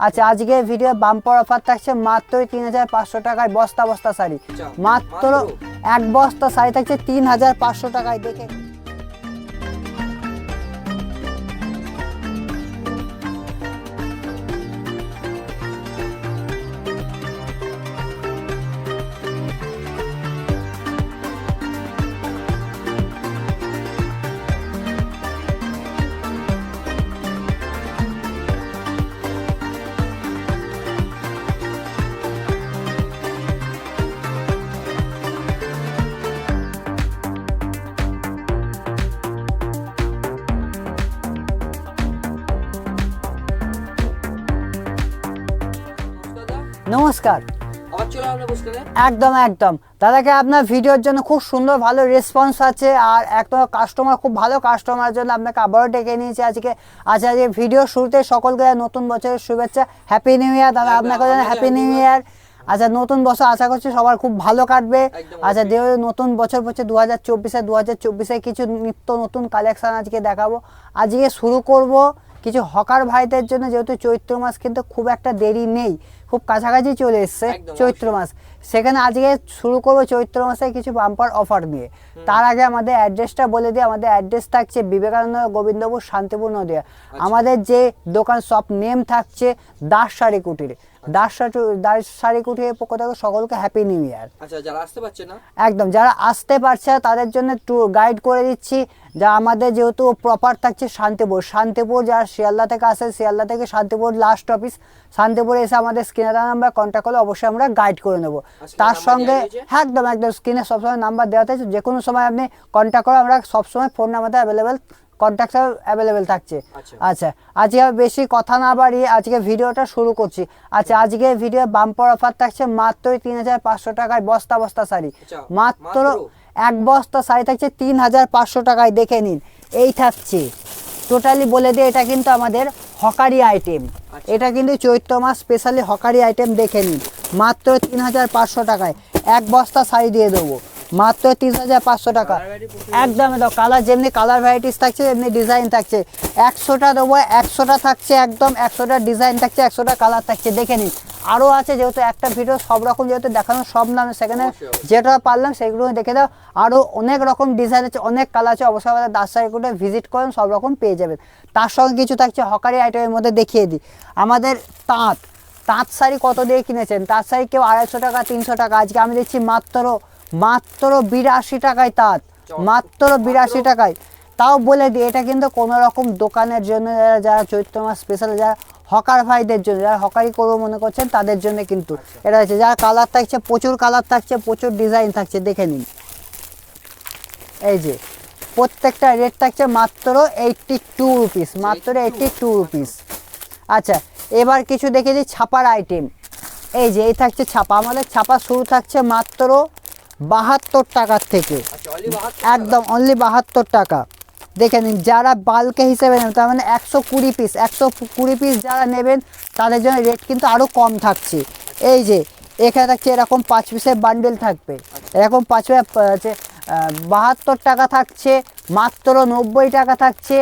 আচ্ছা আজকে video bumper offer থাকছে মাত্র তিন হাজার পাঁচশো টাকায় বস্তা বস্তা শাড়ি আচ্ছা, মাত্র মাত্র? এক বস্তা শাড়ি থাকছে তিন হাজার পাঁচশো টাকায় দেখে নমস্কার। একদম একদম। দাদাকে আপনার ভিডিওর জন্য খুব সুন্দর ভালো রেসপন্স আছে আর একদম কাস্টমার খুব ভালো কাস্টমার জন্য আপনাকে আবারও ডেকে নিয়েছি আজকে। আজ আজকে ভিডিও শুরুতে সকলকে নতুন বছরের শুভেচ্ছা। হ্যাপি নিউ ইয়ার দাদা আপনাকে আপনাকে হ্যাপি নিউ ইয়ার আচ্ছা নতুন বছর আশা করছি সবার খুব ভালো কাটবে। আচ্ছা। যেহেতু নতুন বছর পড়ছে দু হাজার চব্বিশে দু হাজার চব্বিশে কিছু নিত্য নতুন কালেকশান আজকে দেখাবো। আজকে শুরু করব কিছু হকার ভাইদের জন্য যেহেতু চৈত্র মাস কিন্তু খুব একটা দেরি নেই খুব কাছাকাছি চলে এসছে চৈত্র মাস। সেখানে আজকে শুরু করব চৈত্র মাসে কিছু বাম্পার অফার নিয়ে। তার আগে আমাদের অ্যাড্রেসটা বলে দিই আমাদের অ্যাড্রেস থাকছে বিবেকানন্দ গোবিন্দপুর শান্তিপূর্ণ নদিয়া। আমাদের যে দোকান সব নেম থাকছে দাস শাড়ি কুটির। দাস দাস শাড়ি কুটিরের পক্ষ থেকে সকলকে হ্যাপি নিউ ইয়ার আচ্ছা যারা আসতে পারছে না? একদম যারা আসতে পারছে না তাদের জন্য ট্যুর গাইড করে দিচ্ছি যা আমাদের যেহেতু প্রপার থাকছে শান্তিপুর। শান্তিপুর যারা শিয়ালদা থেকে আসে শিয়ালদা থেকে শান্তিপুর লাস্ট অফিস শান্তিপুরে এসে আমাদের স্ক্রিনে নাম্বার কন্ট্যাক্ট করলে অবশ্যই আমরা গাইড করে নেব। তার সঙ্গে হ্যাঁ একদম একদম স্ক্রিনে সবসময় নাম্বার দেওয়া থাকে যে কোনো সময় আপনি কন্ট্যাক্ট করে আমরা সবসময় ফোন নাম্বারটা অ্যাভেলেবেল কন্ট্যাক্ট অ্যাভেলেবেল থাকছে। আচ্ছা। আচ্ছা আজকে বেশি কথা না বাড়িয়ে আজকে ভিডিওটা শুরু করছি। আচ্ছা আজকে ভিডিও বাম্পার অফার থাকছে মাত্র তিন হাজার পাঁচশো টাকায় বস্তা বস্তা শাড়ি। আচ্ছা, মাত্র মাত্র? এক বস্তা শাড়ি থাকছে তিন হাজার পাঁচশো টাকায় দেখে নিন। এই থাকছে। টোটালি বলে দিয়ে এটা কিন্তু আমাদের হকারি আইটেম আচ্ছা। এটা কিন্তু চৈত্র মাস স্পেশালি হকারি আইটেম দেখে নিন। মাত্র তিন হাজার পাঁচশো টাকায়। এক বস্তা শাড়ি দিয়ে দেবো। মাত্র তিন হাজার পাঁচশো টাকা। একদম একদম কালার যেমনি কালার ভ্যারাইটিস থাকছে তেমনি ডিজাইন থাকছে। একশোটা দেবো একশোটা থাকছে একদম একশোটা ডিজাইন থাকছে একশোটা কালার থাকছে। দেখে নিন। আরও আছে যেহেতু একটা ভিডিও সব রকম যেহেতু দেখানো সব নাম সেখানে। যেটা পারলাম সেগুলো দেখে দাও। আরও অনেক রকম ডিজাইন আছে অনেক কালার আছে। অবশ্যই আমাদের দাস সাইকুটে ভিজিট করেন সব রকম পেয়ে যাবেন। তার সঙ্গে কিছু থাকছে হকারি আইটেমের মধ্যে দেখিয়ে দিই। আমাদের তাঁত তাঁত শাড়ি কত দিয়ে কিনেছেন? তাঁত শাড়ি কেউ আড়াইশো টাকা তিনশো টাকা। আজকে আমি দিচ্ছি মাত্র মাত্র বিরাশি টাকায় তাঁত মাত্র বিরাশি টাকায়। তাও বলে দিই এটা কিন্তু কোনো রকম দোকানের জন্য যারা যারা চৈত্র মাস স্পেশাল যারা হকার ভাইদের জন্য যারা হকারি করব মনে করছেন তাদের জন্য কিন্তু এটা হচ্ছে যারা কালার থাকছে প্রচুর কালার থাকছে প্রচুর ডিজাইন থাকছে দেখে নিন। এই যে প্রত্যেকটা রেট থাকছে মাত্র এইটটি টু রুপিস মাত্র এইটটি টু রুপিস আচ্ছা এবার কিছু দেখে দিই ছাপার আইটেম এই যে এই থাকছে ছাপা। আমাদের ছাপা শুরু থাকছে মাত্র বাহাত্তর টাকার থেকে। আচ্ছা একদম অনলি বাহাত্তর টাকা। দেখে নিন যারা বাল্কে হিসেবে নেবেন তার মানে একশো কুড়ি পিস একশো কুড়ি পিস যারা নেবেন তাদের জন্য রেট কিন্তু আরও কম থাকছে। এই যে এখানে থাকছে এরকম পাঁচ পিসের বান্ডেল থাকবে। এরকম পাঁচ আছে বাহাত্তর টাকা থাকছে মাত্র নব্বই টাকা থাকছে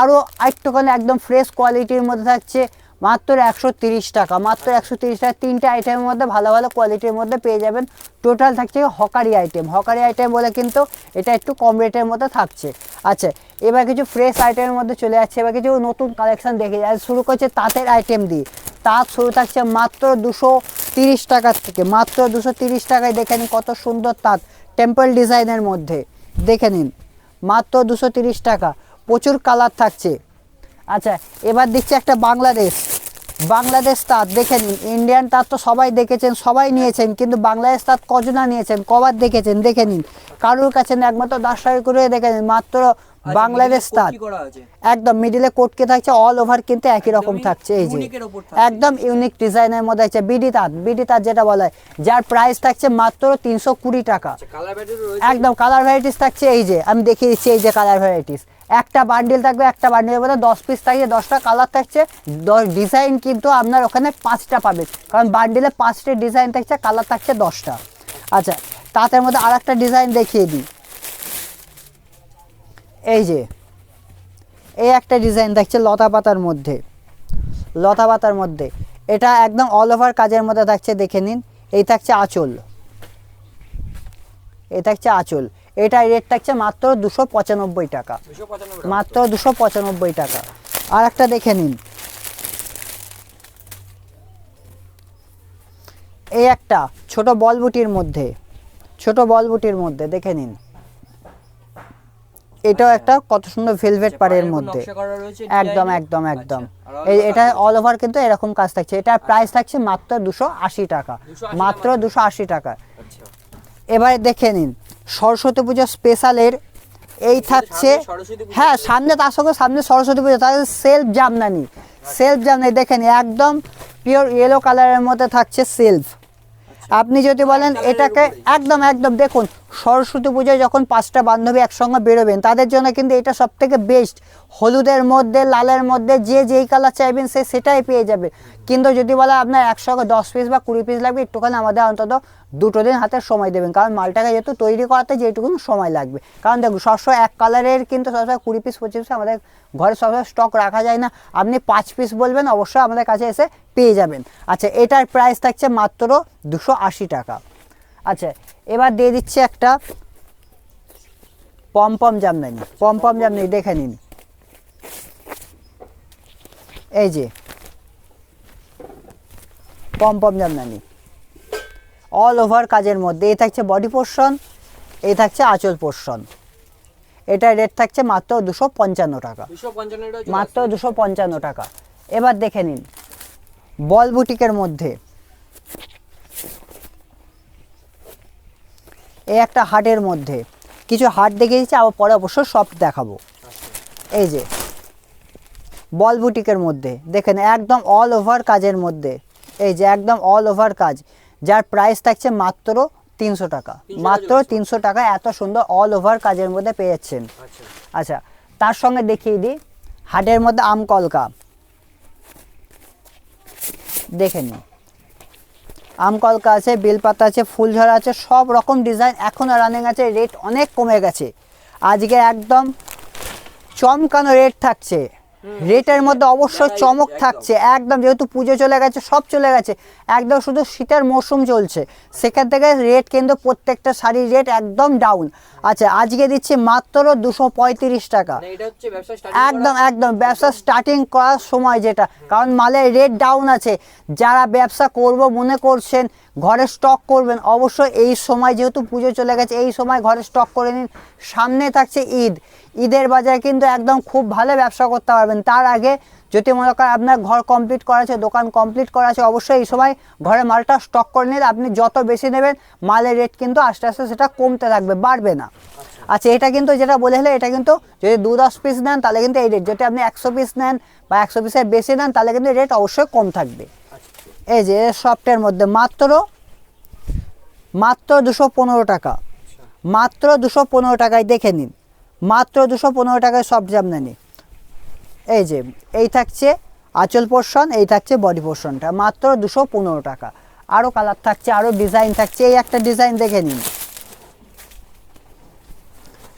আরও একটুখানি একদম ফ্রেশ কোয়ালিটির মধ্যে থাকছে মাত্র একশো তিরিশ টাকা, মাত্র একশো তিরিশ টাকা তিনটে আইটেমের মধ্যে ভালো ভালো কোয়ালিটির মধ্যে পেয়ে যাবেন। টোটাল থাকছে হকারি আইটেম হকারি আইটেম বলে কিন্তু এটা একটু কম রেটের মধ্যে থাকছে। আচ্ছা এবার কিছু ফ্রেশ আইটেমের মধ্যে চলে যাচ্ছে, এবার কিছু নতুন কালেকশন দেখে যায় শুরু করছে তাঁতের আইটেম দিয়ে। তাঁত শুরু থাকছে মাত্র দুশো তিরিশ টাকার থেকে, মাত্র দুশো তিরিশ টাকায় দেখে নিন কত সুন্দর তাঁত টেম্পল ডিজাইনের মধ্যে। দেখে নিন, মাত্র দুশো তিরিশ টাকা, প্রচুর কালার থাকছে। আচ্ছা এবার দেখছি একটা বাংলাদেশ। বাংলাদেশ তাঁত, দেখে নিন ইন্ডিয়ান তাঁত তো সবাই দেখেছেন, সবাই নিয়েছেন, কিন্তু বাংলাদেশ তাঁত কজনা নিয়েছেন? কবার দেখেছেন? দেখে নিন। কারোর কাছে না, একমাত্র দাসায় করে দেখে নিন মাত্র বাংলাদেশ কোট কি করা একদম মিডিলে কোটকে থাকছে অল ওভার কিন্তু একই রকম থাকছে এই যে। একদম ইউনিক ডিজাইনের মধ্যে আছে বিডি তাঁত বিডি তাঁত যেটা বলা হয় যার প্রাইস থাকছে মাত্র তিনশো কুড়ি টাকা। আচ্ছা একদম কালার ভ্যারাইটিস থাকছে এই যে আমি দেখিয়ে দিচ্ছি এই যে কালার ভ্যারাইটিস একটা বান্ডিল থাকবে একটা বান্ডিলের মধ্যে দশ পিস থাকছে দশটা কালার থাকছে। দশ ডিজাইন কিন্তু আপনার ওখানে পাঁচটা পাবেন। কারণ বান্ডিলে পাঁচটা ডিজাইন থাকছে কালার থাকছে দশটা। আচ্ছা তাদের মধ্যে আর একটা ডিজাইন দেখিয়ে দিই। এই যে এই একটা ডিজাইন থাকছে লতা পাতার মধ্যে লতা পাতার মধ্যে। এটা একদম অল ওভার কাজের মধ্যে থাকছে দেখে নিন। এই থাকছে আঁচল। এই থাকছে আঁচল। এটা রেট থাকছে মাত্র দুশো পঁচানব্বই টাকা। মাত্র দুশো পঁচানব্বই টাকা। আর একটা দেখে নিন। এই একটা ছোট বল বুটির মধ্যে ছোট বলবুটির মধ্যে দেখে নিন। এটাও একটা কত সুন্দর ভেলভেট পাড়ের মধ্যে। একদম একদম একদম। এই এটা অল ওভার কিন্তু এরকম কাজ থাকছে। এটার প্রাইস থাকছে মাত্র দুশো আশি টাকা। মাত্র দুশো আশি টাকা। আচ্ছা। এবারে দেখে নিন সরস্বতী পুজো স্পেশালের এই থাকছে হ্যাঁ সামনে তার সঙ্গে সামনে সরস্বতী পুজো তার সেলফ জামদানি। সেলফ জামদানি দেখে নিন একদম পিওর ইয়েলো কালারের মধ্যে থাকছে সেলফ আপনি যদি বলেন এটাকে একদম একদম, দেখুন, সরস্বতী পুজোয় যখন পাঁচটা বান্ধবী একসঙ্গে বেরোবেন, তাদের জন্য কিন্তু এটা সব থেকে বেস্ট হলুদের মধ্যে, লালের মধ্যে, যে যেই কালার চাইবেন, সে সেটাই পেয়ে যাবে। কিন্তু যদি বলে আপনার একসঙ্গে দশ পিস বা কুড়ি পিস লাগবে, একটুখানি আমাদের অন্তত দুটো দিন হাতে সময় দেবেন। কারণ মালটাকে যেহেতু তৈরি করাতে যেটুকু সময় লাগবে। কারণ দেখুন, সবসময় এক কালারের কিন্তু সবসময় কুড়ি পিস পঁচিশ পিস আমাদের ঘরে সবসময় স্টক রাখা যায় না। আপনি পাঁচ পিস বলবেন, অবশ্যই আমাদের কাছে এসে পেয়ে যাবেন। আচ্ছা এটার প্রাইস থাকছে মাত্র দুশো আশি টাকা। আচ্ছা এবার দিয়ে দিচ্ছে একটা পমপম জামদানি। পমপম জামদানি, দেখে নিন। এই যে, পমপম জামদানি। অল ওভার কাজের মধ্যে। এই থাকছে বডি পোর্শন এই থাকছে আঁচল পোর্শন এটার রেট থাকছে মাত্র দুশো পঞ্চান্ন টাকা। মাত্র দুশো পঞ্চান্ন টাকা। এবার দেখে নিন। বল বুটিকের মধ্যে এই একটা হাটের মধ্যে। কিছু হাট দেখে দিচ্ছি আবার পরে অবশ্য সব দেখাবো। এই যে বল বুটিকের মধ্যে। দেখেন একদম অল ওভার কাজের মধ্যে। এই যে একদম অল ওভার কাজ। যার প্রাইস থাকছে মাত্র তিনশো টাকা। মাত্র তিনশো টাকা এত সুন্দর অল ওভার কাজের মধ্যে পেয়ে যাচ্ছেন। আচ্ছা। আচ্ছা তার সঙ্গে দেখিয়ে দিই হাটের মধ্যে আম কলকা। দেখে নিন। আম কলকা আছে বেলপাতা আছে ফুলঝরা আছে সব রকম ডিজাইন এখনও রানিং আছে রেট অনেক কমে গেছে। আজকে একদম চমকানো রেট থাকছে। রেটের মধ্যে অবশ্যই চমক থাকছে। একদম যেহেতু পুজো চলে গেছে সব চলে গেছে। একদম শুধু শীতের মরশুম চলছে। সেখান থেকে রেট কিন্তু প্রত্যেকটা শাড়ির রেট একদম ডাউন আচ্ছা আজকে দিচ্ছি মাত্র দুশো পঁয়ত্রিশ টাকা। মানে একদম একদম ব্যবসা স্টার্টিং করার সময় যেটা। কারণ মালের রেট ডাউন আছে। যারা ব্যবসা করব মনে করছেন ঘরে স্টক করবেন। অবশ্যই এই সময় যেহেতু পুজো চলে গেছে, এই সময় ঘরে স্টক করে নিন। সামনে থাকছে ঈদ। ঈদের বাজারে কিন্তু একদম খুব ভালো ব্যবসা করতে পারবেন। তার আগে যদি মনে করেন আপনার ঘর কমপ্লিট করা আছে, দোকান কমপ্লিট করা আছে, অবশ্যই এই সময় ঘরে মালটা স্টক করে নিন। আপনি যত বেশি নেবেন, মালের রেট কিন্তু আস্তে আস্তে সেটা কমতে থাকবে, বাড়বে না। আচ্ছা এটা কিন্তু যেটা বলে হলে এটা কিন্তু যদি দু দশ পিস নেন, তাহলে কিন্তু এই রেট যদি আপনি একশো পিস নেন বা একশো পিসের বেশি নেন, তাহলে কিন্তু রেট অবশ্যই কম থাকবে। এই যে সফটের মধ্যে মাত্র মাত্র দুশো পনেরো টাকা। মাত্র দুশো পনেরো টাকায় দেখে নিন। মাত্র দুশো পনেরো টাকায় সফট জামদানি এই যে, এই থাকছে আঁচল পোর্শন, এই থাকছে বডি পোর্শনটা। মাত্র দুশো পনেরো টাকা। আরও কালার থাকছে আরও ডিজাইন থাকছে। এই একটা ডিজাইন দেখে নিন।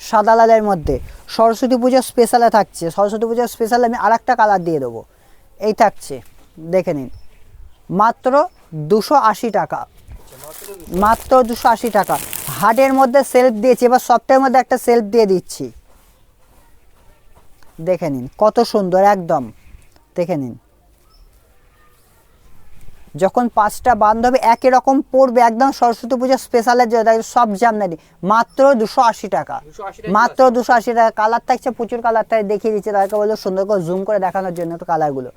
সাদা লালের মধ্যে সরস্বতী পুজোর স্পেশালে থাকছে। সরস্বতী পুজোর স্পেশালে আমি আর একটা কালার দিয়ে দেবো। এই থাকছে। দেখে নিন। মাত্র দুশো আশি টাকা। মাত্র দুশো আশি টাকা। হাটের মধ্যে সেলফ দিয়েছি, এবার সফটের মধ্যে একটা সেলফ দিয়ে দিচ্ছি। দেখে নিন, কত সুন্দর, একদম। দেখে নিন। যখন পাঁচটা বান্ধবী একই রকম পড়বে একদম সরস্বতী পুজোর স্পেশালের সব জামদানি মাত্র দুশো আশি টাকা। মাত্র দুশো আশি টাকা। কালার থাকছে প্রচুর কালার তাই দেখিয়ে দিচ্ছে তাদেরকে বলল সুন্দর করে জুম করে দেখানোর জন্য একটু কালারগুলো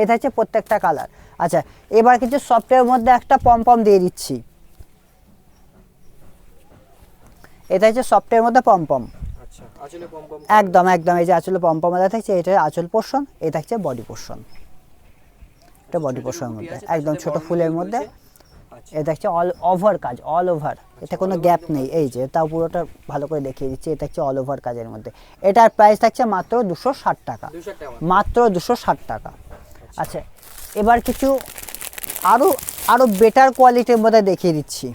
এই থাকছে প্রত্যেকটা কালার আচ্ছা এবার কিছু সফটওয়্যার মধ্যে একটা পমপম দিয়ে দিচ্ছি। এটা হচ্ছে সফটওয়্যার মধ্যে পমপম আচ্ছা একদম একদম এই যে আঁচলে পমপম দেওয়া থাকছে এটা আঁচল পোর্শন এটা থাকছে বডি পোর্শন এটা বডি পোর্শনের মধ্যে একদম ছোট ফুলের মধ্যে। আচ্ছা এটা হচ্ছে অল ওভার কাজ অল ওভার এটা কোনো গ্যাপ নেই এই যে তাও পুরোটা ভালো করে দেখিয়ে দিচ্ছি এটা হচ্ছে অল ওভার কাজের মধ্যে। এটার প্রাইস থাকছে মাত্র দুশো ষাট টাকা। টাকা। মাত্র দুশো ষাট টাকা। আচ্ছা। এবার কিছু আরও আরও বেটার কোয়ালিটির মধ্যে দেখিয়ে দিচ্ছি।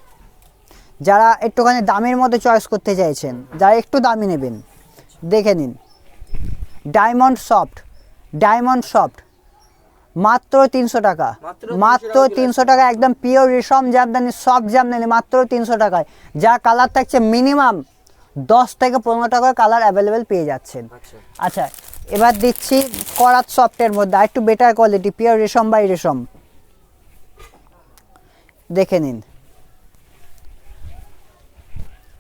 যারা একটুখানি দামের মধ্যে চয়েস করতে চাইছেন যারা একটু দামি নেবেন দেখে নিন। ডায়মন্ড সফট ডায়মন্ড সফট মাত্র তিনশো টাকা। মাত্র 300 মাত্র টাকা তিনশো টাকা একদম পিওর রেশম জামদানি সব জামদানি মাত্র তিনশো টাকায়। যা কালার থাকছে মিনিমাম দশ থেকে পনেরো টাকার কালার অ্যাভেলেবেল পেয়ে যাচ্ছেন। আচ্ছা। আচ্ছা এবার দিচ্ছি করাত সফটের মধ্যে আর একটু বেটার কোয়ালিটি পিওর রেশম বাই রেশম। দেখে নিন।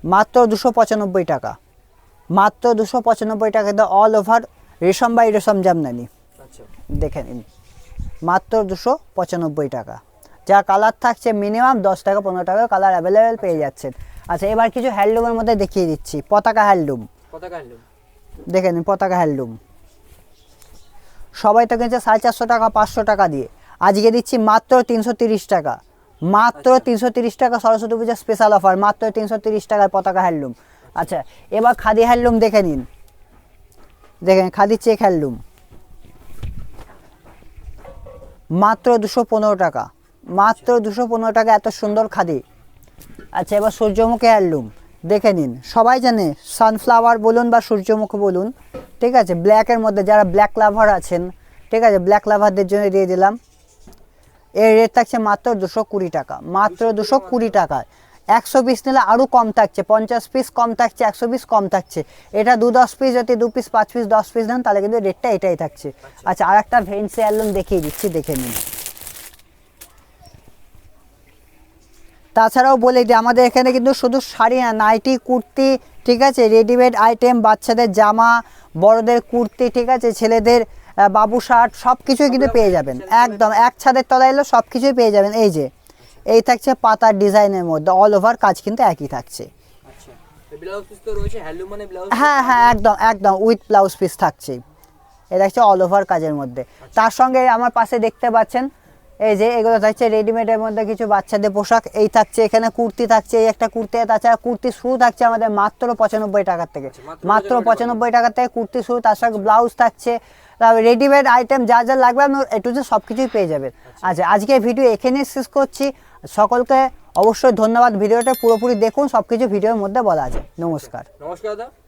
মাত্র দুশো পঁচানব্বই টাকা। মাত্র দুশো পঁচানব্বই টাকা অল ওভার রেশম বাই রেশম জামদানি। আচ্ছা। দেখে নিন। মাত্র দুশো পঁচানব্বই টাকা। যা কালার থাকছে মিনিমাম দশ টাকা পনেরো টাকা কালার অ্যাভেলেবেল পেয়ে যাচ্ছেন। আচ্ছা এবার কিছু হ্যান্ডলুমের মধ্যে দেখিয়ে দিচ্ছি। পতাকা হ্যান্ডলুম পতাকা দেখে নিন পতাকা হ্যান্ডলুম সবাই তো কিনছে সাড়ে চারশো টাকা পাঁচশো টাকা দিয়ে। আজকে দিচ্ছি মাত্র তিনশো তিরিশ টাকা। মাত্র তিনশো তিরিশ টাকা সরস্বতী পূজার স্পেশাল অফার মাত্র তিনশো তিরিশ টাকায় পতাকা হ্যান্ডলুম আচ্ছা এবার খাদি হ্যান্ডলুম দেখে নিন। দেখেন খাদি চেক হ্যান্ডলুম মাত্র দুশো পনেরো টাকা। মাত্র দুশো পনেরো টাকা এত সুন্দর খাদি। আচ্ছা এবার সূর্যমুখী হ্যান্ডলুম দেখে নিন। সবাই জানে সানফ্লাওয়ার বলুন বা সূর্যমুখী বলুন, ঠিক আছে? ব্ল্যাকের মধ্যে যারা ব্ল্যাক লাভার আছেন, ঠিক আছে? ব্ল্যাক লাভারদের জন্য দিয়ে দিলাম। এর রেট থাকছে মাত্র দুশো কুড়ি টাকা। মাত্র দুশো কুড়ি একশো পিস নিলে আরও কম থাকছে পঞ্চাশ পিস কম থাকছে একশো পিস কম থাকছে। এটা দু দশ পিস যদি দু পিস পাঁচ পিস দশ পিস নেন তাহলে কিন্তু রেটটা এটাই থাকছে। আচ্ছা। আর একটা ভেন্সি অ্যালবাম দেখিয়ে দিচ্ছি দেখে নিন। তাছাড়াও বলে দিই আমাদের এখানে কিন্তু শুধু শাড়ি না নাইটি কুর্তি ঠিক আছে রেডিমেড আইটেম বাচ্চাদের জামা বড়দের কুর্তি ঠিক আছে ছেলেদের বাবু শার্ট সব কিছুই কিন্তু পেয়ে যাবেন। একদম এক ছাদের তলায় এলো সব কিছুই পেয়ে যাবেন। এই যে এই থাকছে পাতার ডিজাইনের মধ্যে অল ওভার কাজ কিন্তু একই থাকছে। আচ্ছা মানে হ্যাঁ হ্যাঁ একদম একদম উইথ ব্লাউজ পিস থাকছে। এটা হচ্ছে অল ওভার কাজের মধ্যে। তার সঙ্গে আমার পাশে দেখতে পাচ্ছেন এই যে এগুলো থাকছে রেডিমেডের মধ্যে কিছু বাচ্চাদের পোশাক। এই থাকছে এখানে কুর্তি থাকছে এই একটা কুর্তি তাছাড়া কুর্তি শুরু থাকছে আমাদের মাত্র পঁচানব্বই টাকার থেকে। আচ্ছা, মাত্র মাত্র 95 পঁচানব্বই টাকার থেকে কুর্তি শুরু তার সঙ্গে ব্লাউজ থাকছে। তারপর রেডিমেড আইটেম যা যা লাগবে আপনি একটু যে সব কিছুই পেয়ে যাবেন। আচ্ছা। আজকে ভিডিও এখানেই শেষ করছি। সকলকে অবশ্যই ধন্যবাদ। ভিডিওটা পুরোপুরি দেখুন সব কিছু ভিডিওর মধ্যে বলা আছে। নমস্কার। নমস্কার দাদা।